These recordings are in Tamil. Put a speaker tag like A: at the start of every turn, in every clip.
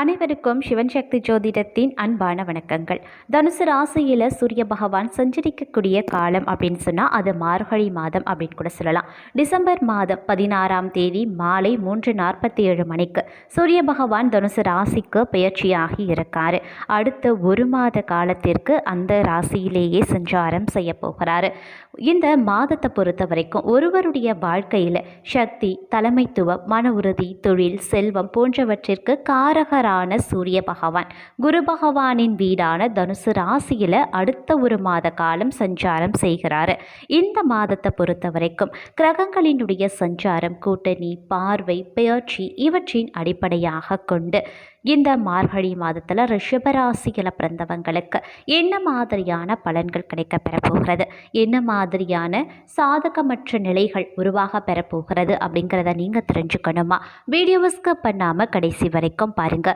A: அனைவருக்கும் சிவன் சக்தி ஜோதிடத்தின் அன்பான வணக்கங்கள் தனுசு ராசியில் சூரிய பகவான் சஞ்சரிக்கக்கூடிய காலம் அப்படின்னு சொன்னால் அது மார்கழி மாதம் அப்படின்னு கூட சொல்லலாம் டிசம்பர் மாதம் பதினாறாம் தேதி மாலை மூன்று நாற்பத்தி ஏழு மணிக்கு சூரிய பகவான் தனுசு ராசிக்கு பயிற்சியாகி இருக்கார் அடுத்த ஒரு மாத காலத்திற்கு அந்த ராசியிலேயே சஞ்சாரம் செய்ய போகிறார் இந்த மாதத்தை பொறுத்த வரைக்கும் ஒருவருடைய வாழ்க்கையில் சக்தி தலைமைத்துவம் மன உறுதி தொழில் செல்வம் போன்றவற்றிற்கு காரக சுபரான சூரிய பகவான் குரு பகவானின் வீடான தனுசு ராசியில் அடுத்த ஒரு மாத காலம் சஞ்சாரம் செய்கிறார் இந்த மாதத்தை பொறுத்த வரைக்கும் கிரகங்களினுடைய சஞ்சாரம் கூட்டணி பார்வை பெயர்ச்சி இவற்றின் அடிப்படையாக கொண்டு இந்த மார்கழி மாதத்தில் ரிஷபராசியில் பிறந்தவங்களுக்கு என்ன மாதிரியான பலன்கள் கிடைக்க பெறப்போகிறது என்ன மாதிரியான சாதகமற்ற நிலைகள் உருவாக பெறப்போகிறது அப்படிங்கிறத நீங்கள் தெரிஞ்சுக்கணுமா வீடியோஸ்க்கு பண்ணாமல் கடைசி வரைக்கும் பாருங்கள்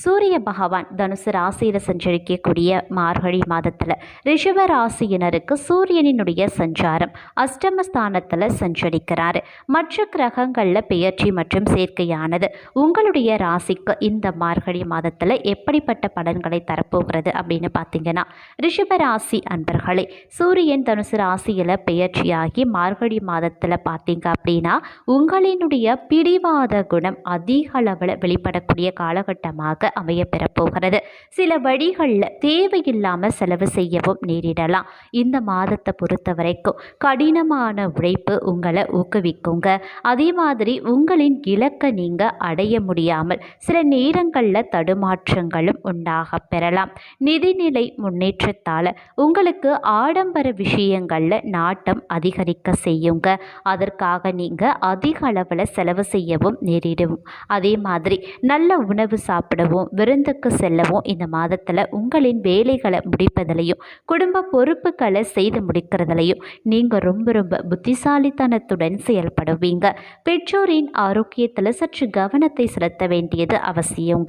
A: சூரிய பகவான் தனுசு ராசியில் சஞ்சரிக்கக்கூடிய மார்கழி மாதத்தில் ரிஷப ராசியினருக்கு சூரியனினுடைய சஞ்சாரம் அஷ்டமஸ்தானத்தில் சஞ்சரிக்கிறார் மற்ற கிரகங்களில் பெயர்ச்சி மற்றும் சேர்க்கையானது உங்களுடைய ராசிக்கு இந்த மார்கழி மாதத்தில் எப்படிப்பட்ட பலன்களை தரப்போகிறது அப்படின்னு பார்த்தீங்கன்னா ரிஷப ராசி அன்பர்களே சூரியன் தனுசு ராசியில் பெயர்ச்சியாகி மார்கழி மாதத்தில் பார்த்தீங்க அப்படின்னா உங்களினுடைய பிடிவாத குணம் அதிக அளவில் வெளிப்படக்கூடிய காலகட்டமாக காலமாக அமைய பெறப்போகிறது சில வழிகளில் தேவையில்லாமல் செலவு செய்யவும் நேரிடலாம் இந்த மாதத்தை பொறுத்த வரைக்கும் கடினமான உழைப்பு உங்களை ஊக்குவிக்குங்க அதே மாதிரி உங்களின் இலக்கை நீங்கள் அடைய முடியாமல் சில நேரங்களில் தடுமாற்றங்களும் உண்டாக பெறலாம் நிதிநிலை முன்னேற்றத்தால் உங்களுக்கு ஆடம்பர விஷயங்களில் நாட்டம் அதிகரிக்க செய்யுங்க அதற்காக நீங்கள் அதிக அளவில் செலவு செய்யவும் நேரிடும் அதே மாதிரி நல்ல உணவு சாப்பிடவும் செல்லவும் விருந்துக்கு செல்லவும் இந்த மாதத்தில் உங்களின் வேலைகளை முடிப்பதிலையும் குடும்ப பொறுப்புகளை செய்து முடிக்கிறதுலையும் நீங்கள் ரொம்ப ரொம்ப புத்திசாலித்தனத்துடன் செயல்படுவீங்க பெற்றோரின் ஆரோக்கியத்தில் சற்று கவனத்தை செலுத்த வேண்டியது அவசியங்க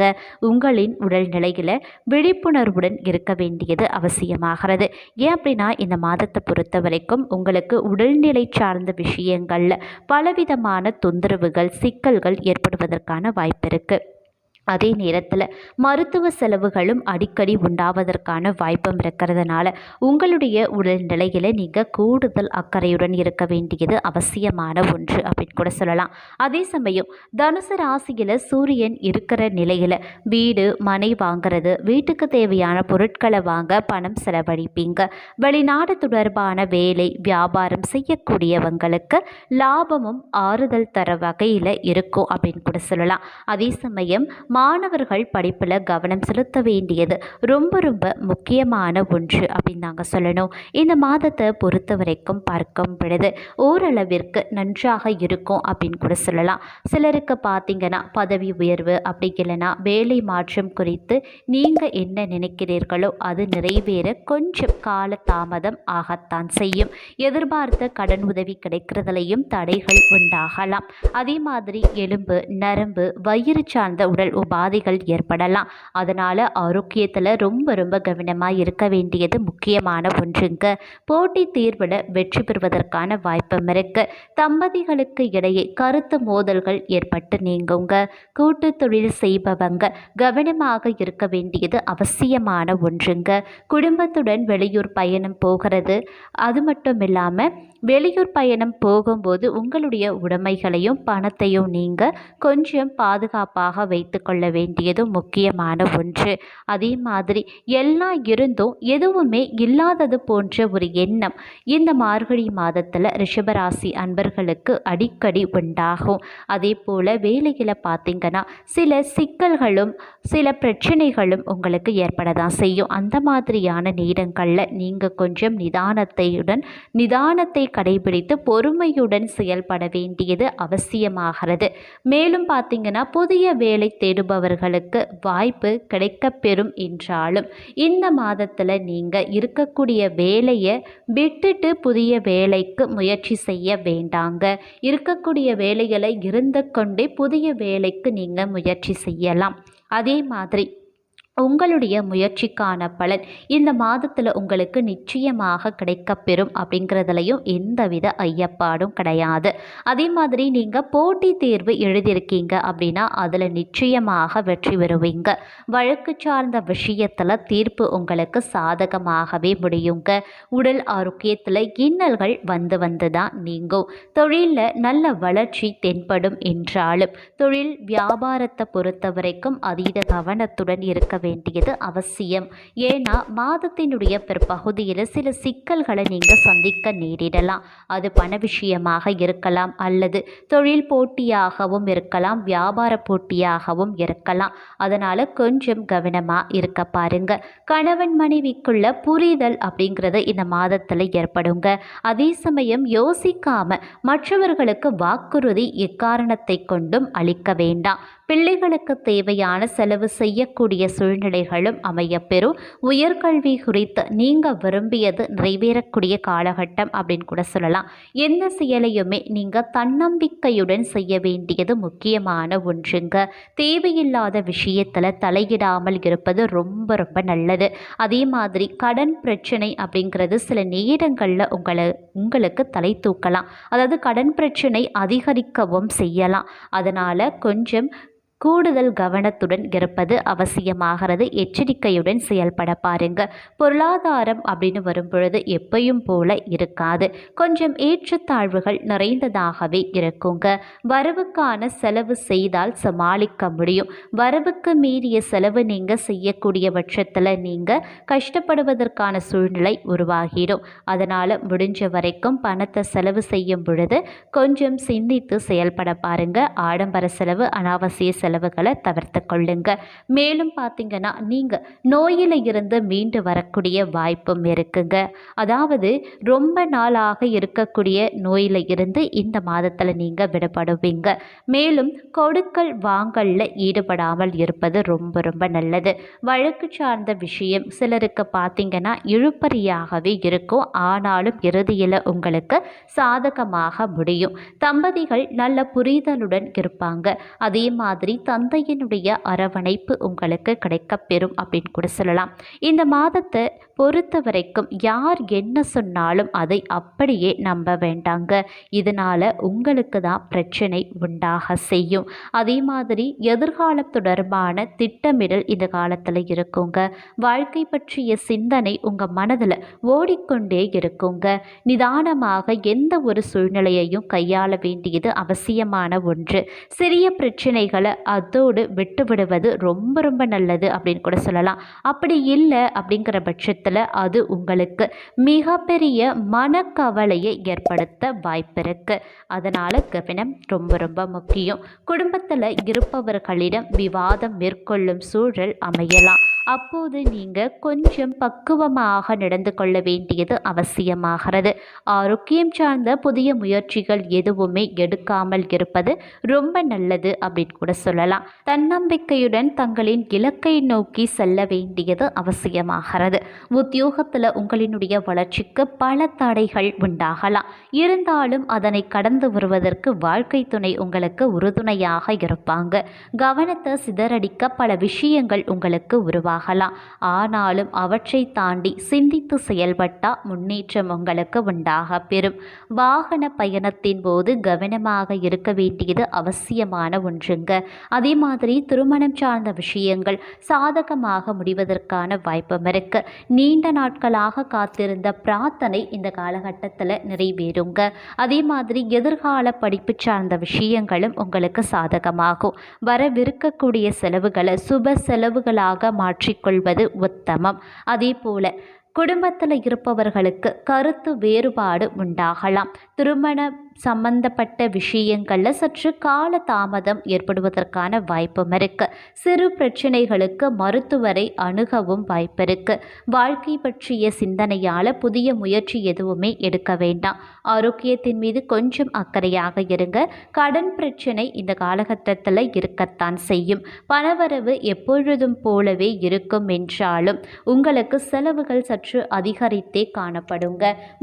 A: உங்களின் உடல்நிலையில் விழிப்புணர்வுடன் இருக்க வேண்டியது அவசியமாகிறது ஏன் அப்படின்னா இந்த மாதத்தை பொறுத்த வரைக்கும் உங்களுக்கு உடல்நிலை சார்ந்த விஷயங்களில் பலவிதமான தொந்தரவுகள் சிக்கல்கள் ஏற்படுவதற்கான வாய்ப்பு இருக்குது அதே நேரத்தில் மருத்துவ செலவுகளும் அடிக்கடி உண்டாவதற்கான வாய்ப்பும் இருக்கிறதுனால உங்களுடைய உடல்நிலையில் நீங்கள் கூடுதல் அக்கறையுடன் இருக்க வேண்டியது அவசியமான ஒன்று அப்படின்னு கூட சொல்லலாம் அதே சமயம் தனுசு ராசியில் சூரியன் இருக்கிற நிலையில் வீடு மனை வாங்கிறது வீட்டுக்கு தேவையான பொருட்களை வாங்க பணம் செலவழிப்பீங்க வெளிநாடு தொடர்பான வேலை வியாபாரம் செய்யக்கூடியவங்களுக்கு லாபமும் ஆறுதல் தர வகையில் இருக்கும் அப்படின்னு கூட சொல்லலாம் அதே சமயம் மாணவர்கள் படிப்பில் கவனம் செலுத்த வேண்டியது ரொம்ப ரொம்ப முக்கியமான ஒன்று அப்படின்னு நாங்கள் சொல்லணும் இந்த மாதத்தை பொறுத்த வரைக்கும் பார்க்கும் பொழுது ஓரளவிற்கு நன்றாக இருக்கும் அப்படின்னு கூட சொல்லலாம் சிலருக்கு பார்த்தீங்கன்னா பதவி உயர்வு அப்படி இல்லைன்னா வேலை மாற்றம் குறித்து நீங்கள் என்ன நினைக்கிறீர்களோ அது நிறைவேற கொஞ்சம் கால தாமதம் ஆகத்தான் செய்யும் எதிர்பார்த்த கடன் உதவி கிடைக்கிறதுலையும் தடைகள் உண்டாகலாம் அதே மாதிரி எலும்பு நரம்பு வயிறு சார்ந்த உடல் பாதைகள் ஏற்படலாம் அதனால் ஆரோக்கியத்தில் ரொம்ப ரொம்ப கவனமாக இருக்க வேண்டியது முக்கியமான ஒன்றுங்க போட்டி தீர்வில் வெற்றி பெறுவதற்கான வாய்ப்பும் இருக்கு தம்பதிகளுக்கு இடையே கருத்து மோதல்கள் ஏற்பட்டு நீங்குங்க கூட்டு தொழில் செய்பவங்க கவனமாக இருக்க வேண்டியது அவசியமான ஒன்றுங்க குடும்பத்துடன் வெளியூர் பயணம் போகிறது அது மட்டும் இல்லாமல் வெளியூர் பயணம் போகும்போது உங்களுடைய உடைமைகளையும் பணத்தையும் நீங்கள் கொஞ்சம் பாதுகாப்பாக வைத்துக்கொள்ள கொள்ள வேண்டியது முக்கியமான ஒன்று அதே மாதிரி எல்லாம் இருந்தும் எதுவுமே இல்லாதது போன்ற ஒரு எண்ணம் இந்த மார்கழி மாதத்தில் ரிஷபராசி அன்பர்களுக்கு அடிக்கடி உண்டாகும் அதே போல் வேலையில் பார்த்திங்கன்னா சில சிக்கல்களும் சில பிரச்சனைகளும் உங்களுக்கு ஏற்பட செய்யும் அந்த மாதிரியான நேரங்களில் நீங்கள் கொஞ்சம் நிதானத்தையுடன் நிதானத்தை கடைபிடித்து பொறுமையுடன் செயல்பட வேண்டியது அவசியமாகிறது மேலும் பார்த்திங்கன்னா புதிய வேலை தேடும் தேடுபவர்களுக்கு வாய்ப்பு கிடைக்கப்பெறும் என்றாலும் இந்த மாதத்தில் நீங்கள் இருக்கக்கூடிய வேலையை விட்டுட்டு புதிய வேலைக்கு முயற்சி செய்ய வேண்டாங்க இருக்கக்கூடிய வேலைகளை இருந்து கொண்டே புதிய வேலைக்கு நீங்கள் முயற்சி செய்யலாம் அதே மாதிரி உங்களுடைய முயற்சிக்கான பலன் இந்த மாதத்தில் உங்களுக்கு நிச்சயமாக கிடைக்கப்பெறும் அப்படிங்கிறதுலையும் எந்தவித ஐயப்பாடும் கிடையாது அதே மாதிரி நீங்கள் போட்டி தேர்வு எழுதியிருக்கீங்க அப்படின்னா அதில் நிச்சயமாக வெற்றி பெறுவீங்க வழக்கு சார்ந்த விஷயத்தில் தீர்ப்பு உங்களுக்கு சாதகமாகவே முடியுங்க உடல் ஆரோக்கியத்தில் இன்னல்கள் வந்து வந்து தான் நீங்கும் தொழிலில் நல்ல வளர்ச்சி தென்படும் என்றாலும் தொழில் வியாபாரத்தை பொறுத்த வரைக்கும் அதீத கவனத்துடன் இருக்க வேண்டியது அவசியம் ஏன்னா மாதத்தினுடைய பிற்பகுதியில் சில சிக்கல்களை நீங்கள் சந்திக்க நேரிடலாம் அது பண விஷயமாக இருக்கலாம் அல்லது தொழில் போட்டியாகவும் இருக்கலாம் வியாபார போட்டியாகவும் இருக்கலாம் அதனால் கொஞ்சம் கவனமாக இருக்க பாருங்க கணவன் மனைவிக்குள்ள புரிதல் அப்படிங்கிறது இந்த மாதத்தில் ஏற்படுங்க அதே சமயம் யோசிக்காம மற்றவர்களுக்கு வாக்குறுதி எக்காரணத்தை கொண்டும் அளிக்க வேண்டாம் பிள்ளைகளுக்கு தேவையான செலவு செய்யக்கூடிய சூழ் சூழ்நிலைகளும் அமையப்பெறும் உயர்கல்வி குறித்து நீங்கள் விரும்பியது நிறைவேறக்கூடிய காலகட்டம் அப்படின்னு கூட சொல்லலாம் எந்த செயலையுமே நீங்கள் தன்னம்பிக்கையுடன் செய்ய வேண்டியது முக்கியமான ஒன்றுங்க தேவையில்லாத விஷயத்தில் தலையிடாமல் இருப்பது ரொம்ப ரொம்ப நல்லது அதே மாதிரி கடன் பிரச்சனை அப்படிங்கிறது சில நேரங்களில் உங்களை உங்களுக்கு தலை தூக்கலாம் அதாவது கடன் பிரச்சனை அதிகரிக்கவும் செய்யலாம் அதனால் கொஞ்சம் கூடுதல் கவனத்துடன் இருப்பது அவசியமாகிறது எச்சரிக்கையுடன் செயல்பட பாருங்க பொருளாதாரம் அப்படின்னு வரும்பொழுது எப்பையும் போல இருக்காது கொஞ்சம் ஏற்றத்தாழ்வுகள் நிறைந்ததாகவே இருக்குங்க வரவுக்கான செலவு செய்தால் சமாளிக்க முடியும் வரவுக்கு மீறிய செலவு நீங்கள் செய்யக்கூடிய பட்சத்தில் நீங்கள் கஷ்டப்படுவதற்கான சூழ்நிலை உருவாகிடும் அதனால் முடிஞ்ச வரைக்கும் பணத்தை செலவு செய்யும் பொழுது கொஞ்சம் சிந்தித்து செயல்பட பாருங்கள் ஆடம்பர செலவு அனாவசிய செலவு செலவுகளை தவிர்த்து கொள்ளுங்க மேலும் பார்த்தீங்கன்னா நீங்கள் நோயில் இருந்து மீண்டு வரக்கூடிய வாய்ப்பும் இருக்குங்க அதாவது ரொம்ப நாளாக இருக்கக்கூடிய நோயில் இருந்து இந்த மாதத்தில் நீங்கள் விடப்படுவீங்க மேலும் கொடுக்கல் வாங்கலில் ஈடுபடாமல் இருப்பது ரொம்ப ரொம்ப நல்லது வழக்கு சார்ந்த விஷயம் சிலருக்கு பார்த்தீங்கன்னா இழுப்பறியாகவே இருக்கும் ஆனாலும் இறுதியில் உங்களுக்கு சாதகமாக முடியும் தம்பதிகள் நல்ல புரிதலுடன் இருப்பாங்க அதே மாதிரி மாதிரி தந்தையினுடைய அரவணைப்பு உங்களுக்கு கிடைக்கப்பெறும் அப்படின்னு கூட சொல்லலாம் இந்த மாதத்தை பொறுத்த வரைக்கும் யார் என்ன சொன்னாலும் அதை அப்படியே நம்ப வேண்டாங்க இதனால் உங்களுக்கு தான் பிரச்சனை உண்டாக செய்யும் அதே மாதிரி எதிர்கால தொடர்பான திட்டமிடல் இந்த காலத்தில் இருக்குங்க வாழ்க்கை பற்றிய சிந்தனை உங்கள் மனதில் ஓடிக்கொண்டே இருக்குங்க நிதானமாக எந்த ஒரு சூழ்நிலையையும் கையாள வேண்டியது அவசியமான ஒன்று சிறிய பிரச்சனைகளை அதோடு விட்டுவிடுவது ரொம்ப ரொம்ப நல்லது அப்படின்னு கூட சொல்லலாம் அப்படி இல்லை அப்படிங்கிற பட்சத்தில் அது உங்களுக்கு மிகப்பெரிய மனக்கவலையை ஏற்படுத்த வாய்ப்பு இருக்குது அதனால் கவனம் ரொம்ப ரொம்ப முக்கியம் குடும்பத்தில் இருப்பவர்களிடம் விவாதம் மேற்கொள்ளும் சூழல் அமையலாம் அப்போது நீங்கள் கொஞ்சம் பக்குவமாக நடந்து கொள்ள வேண்டியது அவசியமாகிறது ஆரோக்கியம் சார்ந்த புதிய முயற்சிகள் எதுவுமே எடுக்காமல் இருப்பது ரொம்ப நல்லது அப்படின்னு கூட சொல்லலாம் தன்னம்பிக்கையுடன் தங்களின் இலக்கை நோக்கி செல்ல வேண்டியது அவசியமாகிறது உத்தியோகத்தில் உங்களினுடைய வளர்ச்சிக்கு பல தடைகள் உண்டாகலாம் இருந்தாலும் அதனை கடந்து வருவதற்கு வாழ்க்கை துணை உங்களுக்கு உறுதுணையாக இருப்பாங்க கவனத்தை சிதறடிக்க பல விஷயங்கள் உங்களுக்கு உருவாகும் உருவாகலாம் ஆனாலும் அவற்றை தாண்டி சிந்தித்து செயல்பட்டால் முன்னேற்றம் உங்களுக்கு உண்டாக பெறும் வாகன பயணத்தின் போது கவனமாக இருக்க வேண்டியது அவசியமான ஒன்றுங்க அதே மாதிரி திருமணம் சார்ந்த விஷயங்கள் சாதகமாக முடிவதற்கான வாய்ப்பும் இருக்கு நீண்ட நாட்களாக காத்திருந்த பிரார்த்தனை இந்த காலகட்டத்தில் நிறைவேறுங்க அதே மாதிரி எதிர்கால படிப்பு சார்ந்த விஷயங்களும் உங்களுக்கு சாதகமாகும் வரவிருக்கக்கூடிய செலவுகளை சுப செலவுகளாக மாற்ற மாற்றிக்கொள்வது உத்தமம் அதே போல குடும்பத்தில் இருப்பவர்களுக்கு கருத்து வேறுபாடு உண்டாகலாம் திருமண சம்பந்தப்பட்ட விஷயங்களில் சற்று கால தாமதம் ஏற்படுவதற்கான வாய்ப்பும் இருக்கு சிறு பிரச்சனைகளுக்கு மருத்துவரை அணுகவும் வாய்ப்பு இருக்கு வாழ்க்கை பற்றிய சிந்தனையால் புதிய முயற்சி எதுவுமே எடுக்க வேண்டாம் ஆரோக்கியத்தின் மீது கொஞ்சம் அக்கறையாக இருங்க கடன் பிரச்சனை இந்த காலகட்டத்தில் இருக்கத்தான் செய்யும் பணவரவு எப்பொழுதும் போலவே இருக்கும் என்றாலும் உங்களுக்கு செலவுகள் சற்று அதிகரித்தே காணப்படுங்க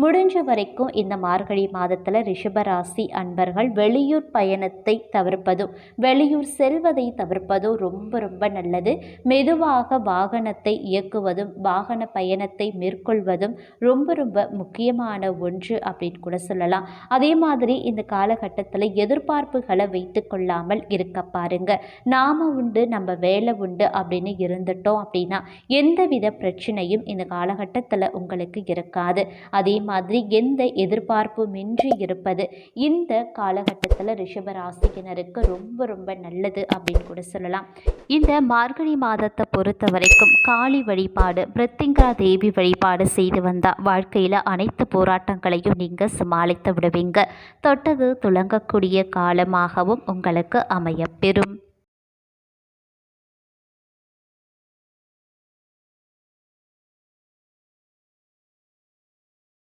A: முடிஞ்ச வரைக்கும் இந்த மார்கழி மாதத்தில் ரிஷபராசி அன்பர்கள் வெளியூர் பயணத்தை தவிர்ப்பதும் வெளியூர் செல்வதை தவிர்ப்பதும் ரொம்ப ரொம்ப நல்லது மெதுவாக வாகனத்தை இயக்குவதும் வாகன பயணத்தை மேற்கொள்வதும் ரொம்ப ரொம்ப முக்கியமான ஒன்று அப்படின்னு கூட சொல்லலாம் அதே மாதிரி இந்த காலகட்டத்தில் எதிர்பார்ப்புகளை வைத்து கொள்ளாமல் இருக்க பாருங்க நாம் உண்டு நம்ம வேலை உண்டு அப்படின்னு இருந்துட்டோம் அப்படின்னா எந்தவித பிரச்சனையும் இந்த காலகட்டத்தில் உங்களுக்கு இருக்காது அதே மாதிரி எந்த எதிர்பார்ப்பு ஒன்றி இருப்பது இந்த காலகட்டத்தில் ரிஷபராசிக்கினருக்கு ரொம்ப ரொம்ப நல்லது அப்படின்னு கூட சொல்லலாம் இந்த மார்கழி மாதத்தை பொறுத்த வரைக்கும் காளி வழிபாடு பிரத்திங்கா தேவி வழிபாடு செய்து வந்தால் வாழ்க்கையில் அனைத்து போராட்டங்களையும் நீங்கள் சமாளித்து விடுவீங்க தொட்டது துளங்கக்கூடிய காலமாகவும் உங்களுக்கு அமையப்பெறும்